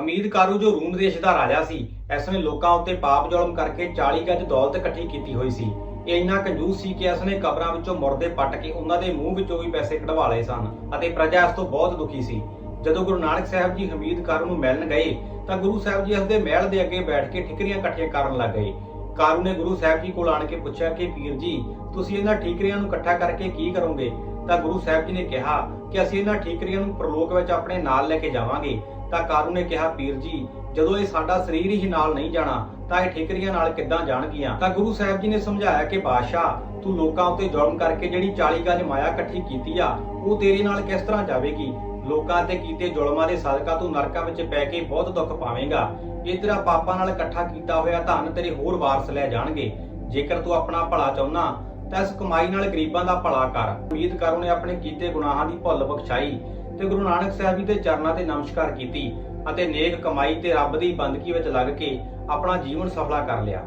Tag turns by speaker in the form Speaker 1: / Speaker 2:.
Speaker 1: ਹਮੀਦ ਕਾਰੂ ਜੋ ਰੂਮ ਦੇਸ਼ ਦਾ ਰਾਜਾ ਸੀ, ਇਸ ਨੇ ਲੋਕਾਂ ਉੱਤੇ ਪਾਪ ਜ਼ੁਲਮ ਕਰਕੇ 40 ਗੱਜ ਦੌਲਤ ਇਕੱਠੀ ਕੀਤੀ ਹੋਈ ਸੀ। ਇਹ ਇੰਨਾ ਕੰਜੂਸ ਸੀ ਕਿ ਇਸ ਨੇ ਕਬਰਾਂ ਵਿੱਚੋਂ ਮੁਰਦੇ ਪੱਟ ਕੇ ਉਹਨਾਂ ਦੇ ਮੂੰਹ ਵਿੱਚੋਂ ਵੀ ਪੈਸੇ ਕਢਵਾ ਲਏ ਸਨ ਅਤੇ ਪ੍ਰਜਾ ਇਸ ਤੋਂ ਬਹੁਤ ਦੁਖੀ ਸੀ। ਜਦੋਂ ਗੁਰੂ ਨਾਨਕ ਸਾਹਿਬ ਜੀ ਹਮੀਦ ਕਾਰੂ ਨੂੰ ਮਿਲਣ ਗਏ, ਤਾਂ ਗੁਰੂ ਸਾਹਿਬ ਜੀ ਉਸ ਦੇ ਮਹਿਲ ਦੇ ਅੱਗੇ ਬੈਠ ਕੇ ਠਿਕਰੀਆਂ ਇਕੱਠੀਆਂ ਕਰਨ ਲੱਗ ਗਏ। ਕਾਰੂ ਨੇ ਗੁਰੂ ਸਾਹਿਬ ਜੀ ਕੋਲ ਆਣ ਕੇ ਪੁੱਛਿਆ ਕਿ, ਪੀਰ ਜੀ, ਤੁਸੀਂ ਇਹਨਾਂ ਠੀਕਰੀਆਂ ਨੂੰ ਇਕੱਠਾ ਕਰਕੇ ਕੀ ਕਰੋਗੇ? ਤਾਂ ਗੁਰੂ ਸਾਹਿਬ ਜੀ ਨੇ ਕਿਹਾ ਕਿ ਅਸੀਂ ਇਹਨਾਂ ਠੀਕਰੀਆਂ ਨੂੰ ਪ੍ਰਲੋਕ ਵਿੱਚ ਆਪਣੇ ਨਾਲ ਲੈ ਕੇ ਜਾਵਾਂਗੇ। ਤਾਂ ਕਾਰੂ ਨੇ ਕਿਹਾ ਪੀਰ ਜੀ, ਜਦੋਂ ਇਹ ਸਾਡਾ ਸਰੀਰ ਹੀ ਨਾਲ ਨਹੀਂ ਜਾਣਾ, ਤਾਂ ਇਹ ਠੀਕਰੀਆਂ ਨਾਲ ਕਿੱਦਾਂ ਜਾਣਗੀਆਂ? ਤਾਂ ਗੁਰੂ ਸਾਹਿਬ ਜੀ ਨੇ ਸਮਝਾਇਆ ਕਿ, ਬਾਦਸ਼ਾਹ, ਤੂੰ ਲੋਕਾਂ ਉੱਤੇ ਜ਼ੁਲਮ ਕਰਕੇ ਜਿਹੜੀ 40 ਗੱਜ ਮਾਇਆ ਇਕੱਠੀ ਕੀਤੀ ਆ, ਉਹ ਤੇਰੇ ਨਾਲ ਕਿਸ ਤਰ੍ਹਾਂ ਜਾਵੇਗੀ? ਲੋਕਾਂ ਤੇ ਕੀਤੇ ਜ਼ੁਲਮਾਂ ਦੇ ਸਦਕਾ ਤੂੰ ਨਰਕਾਂ ਵਿੱਚ ਪੈ ਕੇ ਬਹੁਤ ਦੁੱਖ ਪਾਵੇਂਗਾ। ਇਹ ਤੇਰਾ ਪਾਪਾਂ ਨਾਲ ਇਕੱਠਾ ਕੀਤਾ ਹੋਇਆ ਧਨ ਤੇਰੇ ਹੋਰ ਵਾਰਸ ਲੈ ਜਾਣਗੇ। ਜੇਕਰ ਤੂੰ ਆਪਣਾ ਭਲਾ ਚਾਹੁੰਨਾ ਤਾਂ ਇਸ ਕਮਾਈ ਨਾਲ ਗਰੀਬਾਂ ਦਾ ਭਲਾ ਕਰ। ਉਮੀਦ ਕਰੋ ਨੇ ਆਪਣੇ ਕੀਤੇ ਗੁਨਾਹਾਂ ਦੀ ਭੁੱਲ ਬਖਸ਼ਾਈ ਤੇ ਗੁਰੂ ਨਾਨਕ ਸਾਹਿਬ ਜੀ ਦੇ ਚਰਨਾਂ ਤੇ ਨਮਸਕਾਰ ਕੀਤੀ ਅਤੇ ਨੇਕ ਕਮਾਈ ਤੇ ਰੱਬ ਦੀ ਬੰਦਗੀ ਵਿੱਚ ਲੱਗ ਕੇ ਆਪਣਾ ਜੀਵਨ ਸਫਲਾ ਕਰ ਲਿਆ।